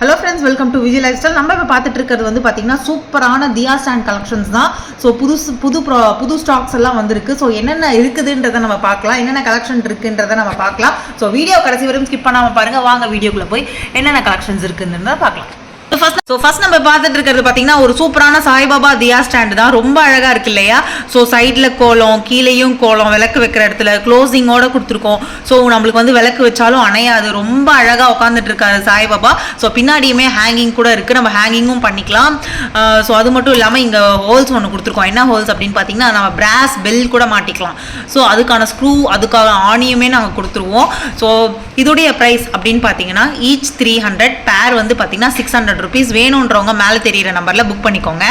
Hello friends welcome to Vijay lifestyle நம்ம இப்போ பார்த்துட்டு இருக்கிறது வந்து பார்த்தீங்கன்னா சூப்பரான தியா ஸ்டாண்ட் கலெக்ஷன்ஸ் தான். ஸோ புதுசு புது ப்ரா புது ஸ்டாக்ஸ் எல்லாம் வந்திருக்கு. ஸோ என்னென்ன இருக்குதுன்றதை நம்ம பார்க்கலாம். என்னென்ன கலெக்ஷன் இருக்குன்றதை நம்ம பார்க்கலாம். ஸோ வீடியோ கடைசி வரையும் ஸ்கிப் பண்ணாமல் பாருங்கள் வாங்க வீடியோக்குள்ளே போய் என்னென்ன கலெக்ஷன்ஸ் இருக்குதுன்றதை பார்க்கலாம். ஸோ ஃபர்ஸ்ட் நம்ம பார்த்துட்டு இருக்கிறது பார்த்தீங்கன்னா ஒரு சூப்பரான சாய்பாபா தியா ஸ்டாண்டு தான். ரொம்ப அழகாக இருக்கு இல்லையா? ஸோ சைடில் கோலம் கீழேயும் கோலம் விளக்கு வைக்கிற இடத்துல க்ளோசிங்கோட கொடுத்துருக்கோம். ஸோ நம்மளுக்கு வந்து விளக்கு வச்சாலும் அணையாது. ரொம்ப அழகாக உட்காந்துட்டு இருக்காரு சாய்பாபா. ஸோ பின்னாடியுமே ஹேங்கிங் கூட இருக்குது நம்ம ஹேங்கிங்கும் பண்ணிக்கலாம். ஸோ அது மட்டும் இல்லாமல் இங்கே ஹோல்ஸ் ஒன்று கொடுத்துருக்கோம். என்ன ஹோல்ஸ் அப்படின்னு பார்த்தீங்கன்னா நம்ம பிராஸ் பெல் கூட மாட்டிக்கலாம். ஸோ அதுக்கான ஸ்க்ரூ அதுக்கான ஆணியுமே நாங்கள் கொடுத்துருவோம். ஸோ இதோடைய ப்ரைஸ் அப்படின்னு பார்த்தீங்கன்னா ஈச் த்ரீ ஹண்ட்ரட் பேர் வந்து பார்த்தீங்கன்னா சிக்ஸ் ஹண்ட்ரட் ருபீஸ் வேணுன்றவங்க மேலே தெரியிற நம்பரில் புக் பண்ணிக்கோங்க.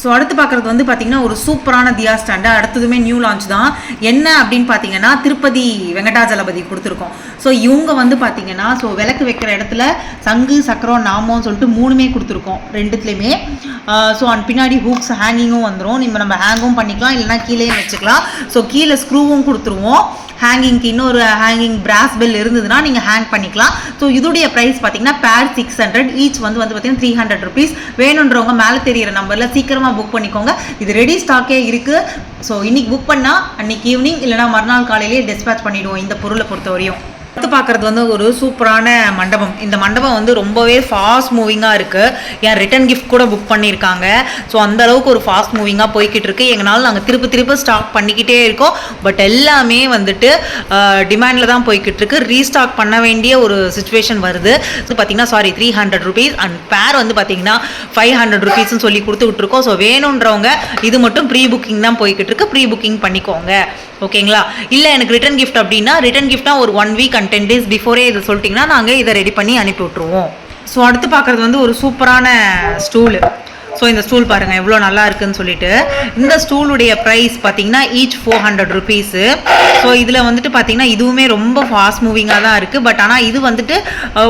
ஸோ அடுத்து பார்க்குறது வந்து பார்த்தீங்கன்னா ஒரு சூப்பரான தியா ஸ்டாண்டு அடுத்ததுமே நியூ லான்ச் தான். என்ன அப்படின்னு பார்த்தீங்கன்னா திருப்பதி வெங்கடாஜலபதி கொடுத்துருக்கோம். ஸோ இவங்க வந்து பார்த்தீங்கன்னா ஸோ விளக்கு வைக்கிற இடத்துல சங்கு சக்கரம் நாமம் சொல்லிட்டு மூணுமே கொடுத்துருக்கோம். ரெண்டுத்துலேயுமே. ஸோ அண்ட் பின்னாடி ஹூக்ஸ் ஹேங்கிங்கும் வந்துடும் நம்ம நம்ம ஹேங்கும் பண்ணிக்கலாம் இல்லைனா கீழேயும் வச்சுக்கலாம். ஸோ கீழே ஸ்க்ரூவும் கொடுத்துருவோம். ஹேங்கிங்க்கு இன்னொரு ஹேங்கிங் பிராஸ் பெல் இருந்ததுன்னா நீங்கள் ஹேங் பண்ணிக்கலாம். ஸோ இதோடைய ப்ரைஸ் பார்த்தீங்கன்னா பேர் சிக்ஸ் ஹண்ட்ரட் ஈச் வந்து வந்து பார்த்தீங்கன்னா த்ரீ ஹண்ட்ரட் ருபீஸ் வேணுன்றவங்க மேலே தெரியிற நம்பரில் சீக்கிரமாக புக் பண்ணிக்கோங்க. இது ரெடி ஸ்டாக்கே இருக்குது ஸோ இன்னைக்கு புக் பண்ணால் அன்னைக்கு ஈவினிங் இல்லைனா மறுநாள் காலையிலேயே டிஸ்பேச் பண்ணிவிடுவோம் இந்த பொருளை பொறுத்தவரையும். அடுத்து பார்க்குறது வந்து ஒரு சூப்பரான மண்டபம். இந்த மண்டபம் வந்து ரொம்பவே ஃபாஸ்ட் மூவிங்காக இருக்குது என் ரிட்டன் கிஃப்ட் கூட புக் பண்ணியிருக்காங்க. ஸோ அந்த அளவுக்கு ஒரு ஃபாஸ்ட் மூவிங்காக போய்கிட்டு இருக்கு. எங்களால் நாங்கள் திருப்பி திருப்பி ஸ்டாக் பண்ணிக்கிட்டே இருக்கோம். பட் எல்லாமே வந்துட்டு டிமாண்டில் தான் போய்கிட்டு இருக்கு. ரீஸ்டாக் பண்ண வேண்டிய ஒரு சுச்சுவேஷன் வருது. ஸோ பார்த்தீங்கன்னா sorry three hundred rupees and pair வந்து பார்த்தீங்கன்னா ஃபைவ் ஹண்ட்ரட் ருபீஸ்னு சொல்லி கொடுத்து விட்ருக்கோம் ஸோ வேணுன்றவங்க இது மட்டும் ப்ரீ புக்கிங் தான் போய்கிட்டு இருக்கு. ப்ரீ புக்கிங் பண்ணிக்கோங்க. ஓகேங்களா? இல்லை எனக்கு ரிட்டன் கிஃப்ட் அப்படின்னா ரிட்டன் கிஃப்ட்னா ஒரு one week and ten days before இதை சொல்லிட்டிங்கன்னா நாங்கள் இதை ரெடி பண்ணி அனுப்பி விட்ருவோம் ஸோ அடுத்து பார்க்குறது வந்து ஒரு சூப்பரான ஸ்டூலு ஸோ இந்த ஸ்டூல் பாருங்கள் எவ்வளோ நல்லா இருக்குன்னு சொல்லிட்டு. இந்த ஸ்டூலுடைய ப்ரைஸ் பார்த்தீங்கன்னா each four hundred rupees so இதில் வந்துட்டு பார்த்தீங்கன்னா இதுவுமே ரொம்ப ஃபாஸ்ட் மூவிங்காக தான் இருக்குது பட் ஆனால் இது வந்துட்டு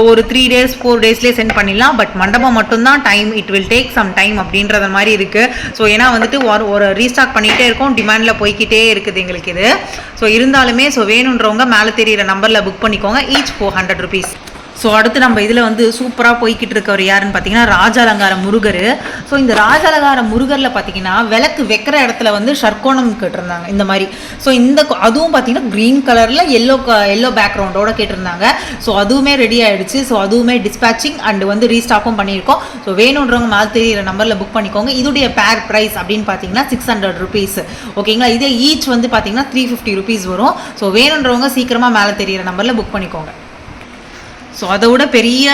ஒரு த்ரீ டேஸ் ஃபோர் டேஸ்லேயே சென்ட் பண்ணிடலாம். பட் மண்டபம் மட்டும்தான் time it will take some time அப்படின்றத மாதிரி இருக்குது ஸோ ஏன்னா வந்துட்டு ஒரு ஒரு ரீஸ்டாக் பண்ணிகிட்டே இருக்கும். டிமாண்டில் போய்க்கிட்டே இருக்குது எங்களுக்கு இது. ஸோ இருந்தாலுமே ஸோ வேணுன்றவங்க மேலே தெரியிற நம்பரில் புக் பண்ணிக்கோங்க. Each four hundred rupees so அடுத்து நம்ம இதில் வந்து சூப்பராக போய்கிட்டு இருக்கவர் யாருன்னு பார்த்தீங்கன்னா ராஜாலங்கார முருகர். ஸோ இந்த ராஜாலங்கார முருகரில் பார்த்தீங்கன்னா விளக்கு வைக்கிற இடத்துல வந்து ஷர்கோணம் கேட்டிருந்தாங்க. இந்த மாதிரி. ஸோ இந்த அதுவும் பார்த்தீங்கன்னா க்ரீன் கலரில் எல்லோ எல்லோ பேக்ரவுண்டோட கேட்டிருந்தாங்க. ஸோ அதுவுமே ரெடி ஆகிடுச்சு ஸோ அதுவுமே டிஸ்பேச்சிங் அண்டு வந்து ரீஸ்டாக்கும் பண்ணியிருக்கோம். ஸோ வேணுன்றவங்க மேலே தெரியிற நம்பரில் புக் பண்ணிக்கோங்க. இதோடைய பேர் ப்ரைஸ் அப்படின்னு பார்த்தீங்கன்னா சிக்ஸ் ஹண்ட்ரட் ருபீஸ் ஓகேங்களா இதே ஈச் வந்து பார்த்தீங்கன்னா த்ரீ ஃபிஃப்டி ருபீஸ் வரும். ஸோ வேணுன்றவங்க சீக்கிரமாக மேலே தெரியிற நம்பரில் புக் பண்ணிக்கோங்க. ஸோ அதை விட பெரிய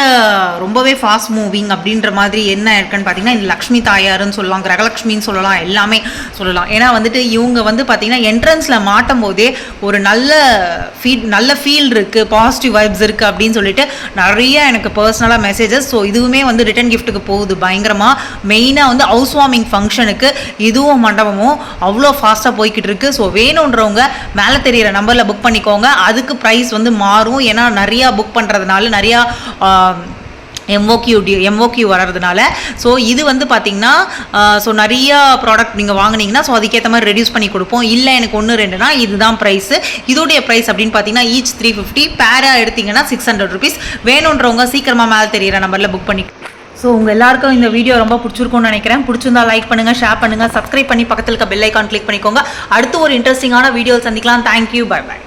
ரொம்பவே ஃபாஸ்ட் மூவிங் அப்படின்ற மாதிரி என்ன இருக்குன்னு பார்த்தீங்கன்னா இந்த லக்ஷ்மி தாயாருன்னு சொல்லலாம் கிரகலக்ஷ்மின்னு சொல்லலாம் எல்லாமே சொல்லலாம். ஏன்னா வந்துட்டு இவங்க வந்து பார்த்தீங்கன்னா என்ட்ரன்ஸில் மாட்டும் போதே ஒரு நல்ல ஃபீட் நல்ல ஃபீல் இருக்குது பாசிட்டிவ் வைப்ஸ் இருக்குது அப்படின்னு சொல்லிட்டு நிறைய எனக்கு பர்சனலாக மெசேஜஸ் ஸோ இதுவுமே வந்து ரிட்டன் கிஃப்ட்டுக்கு போகுது. பயங்கரமாக மெயினாக வந்து ஹவுஸ் வார்மிங் ஃபங்க்ஷனுக்கு இதுவும் மண்டபமும் அவ்வளோ ஃபாஸ்ட்டாக போய்கிட்டு இருக்கு. ஸோ வேணுன்றவங்க மேலே தெரியிற நம்பரில் புக் பண்ணிக்கோங்க. அதுக்கு ப்ரைஸ் வந்து மாறும். ஏன்னா நிறையா புக் பண்ணுறதுனால நிறையா எம்ஓக்யூ டி எம்ஓக்யூ வர்றதுனால. ஸோ இது வந்து பார்த்திங்கன்னா ஸோ நிறைய ப்ராடக்ட் நீங்கள் வாங்கினீங்கன்னா ஸோ அதுக்கேற்ற மாதிரி ரெடியூஸ் பண்ணி கொடுப்போம். இல்லை எனக்கு ஒன்று ரெண்டுனா இதுதான் ப்ரைஸு இதோடைய ப்ரைஸ் அப்படின்னு பார்த்தீங்கன்னா ஈச் த்ரீ ஃபிஃப்டி பேராக எடுத்தீங்கன்னா சிக்ஸ் ஹண்ட்ரட் ருபீஸ் வேணுன்றவங்க சீக்கிரமாக மேலே தெரியிற நம்பரில் புக் பண்ணி ஸோ உங்கள் எல்லாருக்கும் இந்த வீடியோ ரொம்ப பிடிச்சிருக்கும்னு நினைக்கிறேன். பிடிச்சிருந்தா லைக் பண்ணுங்கள் ஷேர் பண்ணுங்கள் சப்ஸ்கிரைப் பண்ணி பக்கத்தில் இருக்க பெல் ஐக்கான் கிளிக் பண்ணிக்கோங்க. அடுத்து ஒரு இன்ட்ரெஸ்டிங்கான வீடியோ சந்திக்கலாம். Thank you bye by